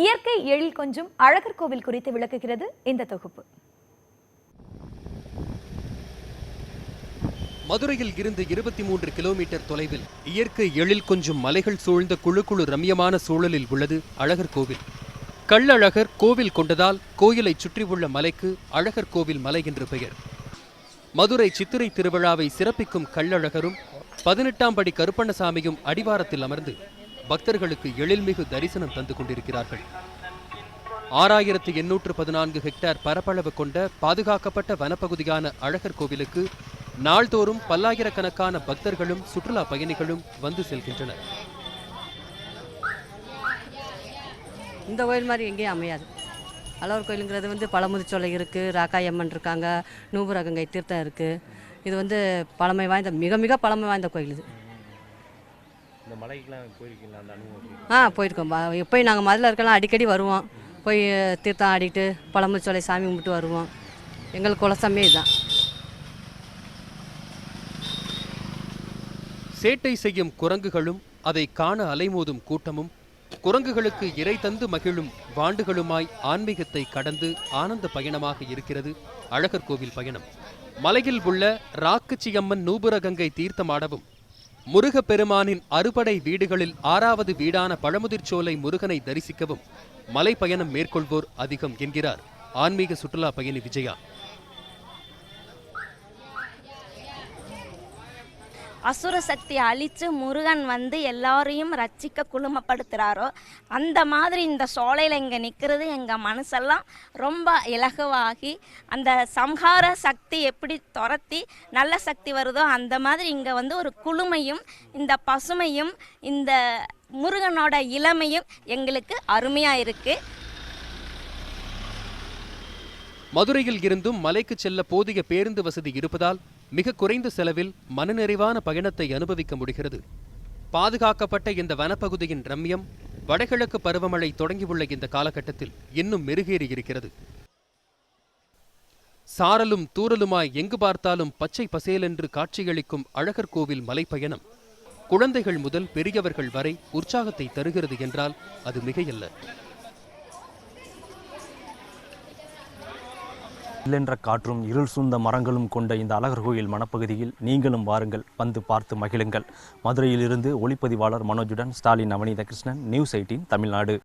இயற்கை எழில் கொஞ்சம் அழகர் கோவில் குறித்து விளக்குகிறது இந்த தொகுப்பு. மதுரையில் இருந்து இருபத்தி மூன்று கிலோமீட்டர் தொலைவில் இயற்கை எழில் கொஞ்சம் மலைகள் சூழ்ந்த குழு குழு ரம்யமான சூழலில் உள்ளது அழகர் கோவில். கள்ளழகர் கோவில் கொண்டதால் கோயிலை சுற்றியுள்ள மலைக்கு அழகர் கோவில் மலை என்று பெயர். மதுரை சித்திரை திருவிழாவை சிறப்பிக்கும் கள்ளழகரும் பதினெட்டாம் படி கருப்பண்ணசாமியும் அடிவாரத்தில் அமர்ந்து பக்தர்களுக்கு எழில்மிகு தரிசனம் தந்து கொண்டிருக்கிறார்கள். ஆறாயிரத்து எண்ணூற்று பதினான்கு ஹெக்டேர் பரப்பளவு கொண்ட பாதுகாக்கப்பட்ட வனப்பகுதியான அழகர் கோவிலுக்கு நாள்தோறும் பல்லாயிரக்கணக்கான பக்தர்களும் சுற்றுலா பயணிகளும் வந்து செல்கின்றனர். இந்த கோயில் மாதிரி எங்கேயும் அமையாது. அழகர் கோயிலுங்கிறது வந்து பழமுதிச்சோலை இருக்குது ராக்காயம்மன் இருக்காங்க நூபுரகங்கை தீர்த்தம் இருக்குது இது வந்து பழமை வாய்ந்த மிக மிக பழமை வாய்ந்த கோயில் இது. இந்த மலைக்கெல்லாம் போயிருக்கீங்களா? அந்த அனுபவம் ஆ போயிருக்கோம். பா- எப்போயும் நாங்கள் மதுரில் இருக்கலாம் அடிக்கடி வருவோம். போய் தீர்த்தம் ஆடிட்டு பழமுதிர்ச்சோலை சாமி கும்பிட்டு வருவோம். எங்களுக்கு குலசாமியே இதுதான் சேட்டை செய்யும் குரங்குகளும் அதை காண அலைமோதும் கூட்டமும் குரங்குகளுக்கு இறை தந்து மகிழும் வாண்டுகளுமாய் ஆன்மீகத்தை கடந்து ஆனந்த பயணமாக இருக்கிறது அழகர் கோவில் பயணம். மலையில் உள்ள ராக்கச்சியம்மன் நூபுரகங்கை தீர்த்தமாடவும் முருகப்பெருமானின் அறுபடை வீடுகளில் ஆறாவது வீடான பழமுதிர்ச்சோலை முருகனை தரிசிக்கவும் மலை பயணம் மேற்கொள்வோர் அதிகம் என்கிறார். ஆன்மீக சுற்றுலா பயணி விஜயா. அசுர சக்தியை அழித்து முருகன் வந்து எல்லாரையும் ரட்சிக்க குழுமப்படுத்துகிறாரோ அந்த மாதிரி இந்த சோலையில் இங்கே நிற்கிறது எங்கள் மனசெல்லாம் ரொம்ப இலகுவாகி அந்த சம்ஹார சக்தி எப்படி துரத்தி நல்ல சக்தி வருதோ அந்த மாதிரி இங்கே வந்து ஒரு குளுமையும் இந்த பசுமையும் இந்த முருகனோட இளமையும் எங்களுக்கு அருமையாக இருக்குது மதுரையில் இருந்தும் மலைக்கு செல்ல போதிய பேருந்து வசதி இருப்பதால் மிக குறைந்த செலவில் மனநிறைவான பயணத்தை அனுபவிக்க முடிகிறது. பாதுகாக்கப்பட்ட இந்த வனப்பகுதியின் ரம்யம் வடகிழக்கு பருவமழை தொடங்கியுள்ள இந்த காலகட்டத்தில் இன்னும் மெருகேறி இருக்கிறது. சாரலும் தூரலுமாய் எங்கு பார்த்தாலும் பச்சை பசேலென்று காட்சியளிக்கும் அழகர் கோவில் மலைப்பயணம். குழந்தைகள் முதல் பெரியவர்கள் வரை உற்சாகத்தை தருகிறது என்றால் அது மிகையல்ல. இல்லென்ற காற்றும் இருள் சூழ்ந்த மரங்களும் கொண்ட இந்த அழகர் கோயில் மனப்பகுதியில் நீங்களும் வாருங்கள். வந்து பார்த்து மகிழுங்கள். மதுரையிலிருந்து ஒளிப்பதிவாளர் மனோஜுடன் ஸ்டாலின் நவநீத கிருஷ்ணன் நியூஸ் எயிட்டீன் தமிழ்நாடு.